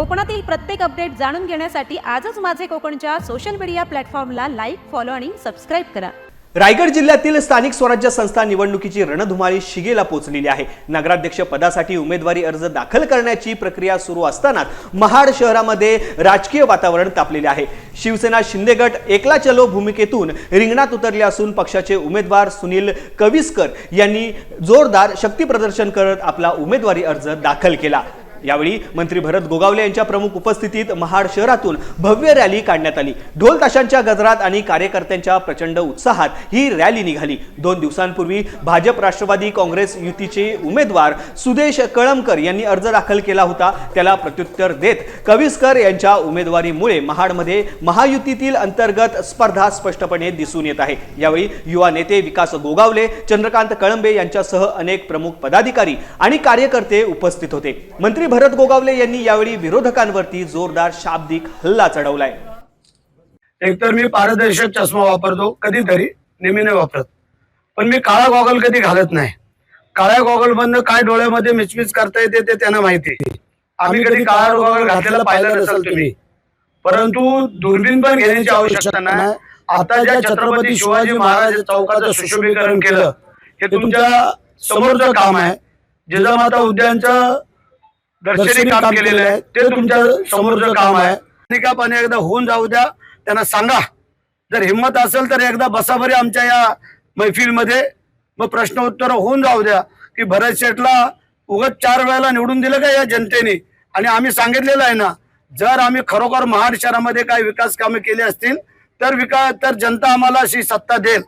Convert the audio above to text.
कोकणातील प्रत्येक अपडेट जाणून घेण्यासाठी आजच माझे कोकणच्या सोशल मीडिया प्लॅटफॉर्मला लाईक फॉलो आणि सबस्क्राईब करा. रायगड जिल्ह्यातील स्थानिक स्वराज्य संस्था निवडणुकीची रणधुमाळी शिगेला पोहोचलेली आहे. नगराध्यक्ष पदासाठी उमेदवारी अर्ज दाखल करण्याची प्रक्रिया सुरू असतानाच महाड शहरामध्ये राजकीय वातावरण तापलेले आहे. शिवसेना शिंदेगट एकला चलो भूमिकेतून रिंगणात उतरले असून पक्षाचे उमेदवार सुनील कविस्कर यांनी जोरदार शक्तीप्रदर्शन करत आपला उमेदवारी अर्ज दाखल केला. यावेळी मंत्री भरत गोगावले यांच्या प्रमुख उपस्थितीत महाड शहरातून भव्य रॅली काढण्यात आली. ढोल ताशांच्या गजरात आणि कार्यकर्त्यांच्या प्रचंड उत्साहात ही रॅली निघाली. दोन दिवसांपूर्वी भाजप राष्ट्रवादी काँग्रेस युतीचे उमेदवार सुदेश कळमकर यांनी अर्ज दाखल केला होता. त्याला प्रत्युत्तर देत कविस्कर यांच्या उमेदवारीमुळे महाडमध्ये महायुतीतील अंतर्गत स्पर्धा स्पष्टपणे दिसून येत आहे. यावेळी युवा नेते विकास गोगावले चंद्रकांत कळंबे यांच्यासह अनेक प्रमुख पदाधिकारी आणि कार्यकर्ते उपस्थित होते. मंत्री भरत गोगावले यांनी यावेळी विरोधकांवरती जोरदार शाब्दिक हल्ला चढवलाय. एकतर मी पारदर्शक चष्मा वापरतो कधीतरी. नेहमी नाही वापरत. पण मी काळा गॉगल कधी घालत नाही. काळ्या गॉगल मधनं काय डोळ्यामध्ये मिचमिच करता येते ते त्यांना माहिती आम्ही कधी काळा गॉगल घातलेला पाहिला नसेल तुम्ही. परंतु दुर्बीन पण घेण्याची आवश्यकता नाही. आता ज्या छत्रपती शिवाजी महाराज चौकाचं सुशोभीकरण केलं हे तुमच्या समोरचं काम आहे. जिजामाता उद्यानचं दर्शनी काम केलेलं आहे. ते तुमच्या समोरचं काम आहे. आणि का पण एकदा होऊन जाऊ द्या. त्यांना सांगा. जर हिंमत असेल तर एकदा बसा बरे आमच्या या मैफिलमध्ये. मग प्रश्न उत्तर होऊन जाऊ द्या. की भरत शेठला उगत चार वेळेला निवडून दिलं का या जनतेने? आणि आम्ही सांगितलेलं आहे ना जर आम्ही खरोखर महाड शहरामध्ये काही विकास कामे केली असतील तर विकास तर जनता आम्हाला अशी सत्ता देईल.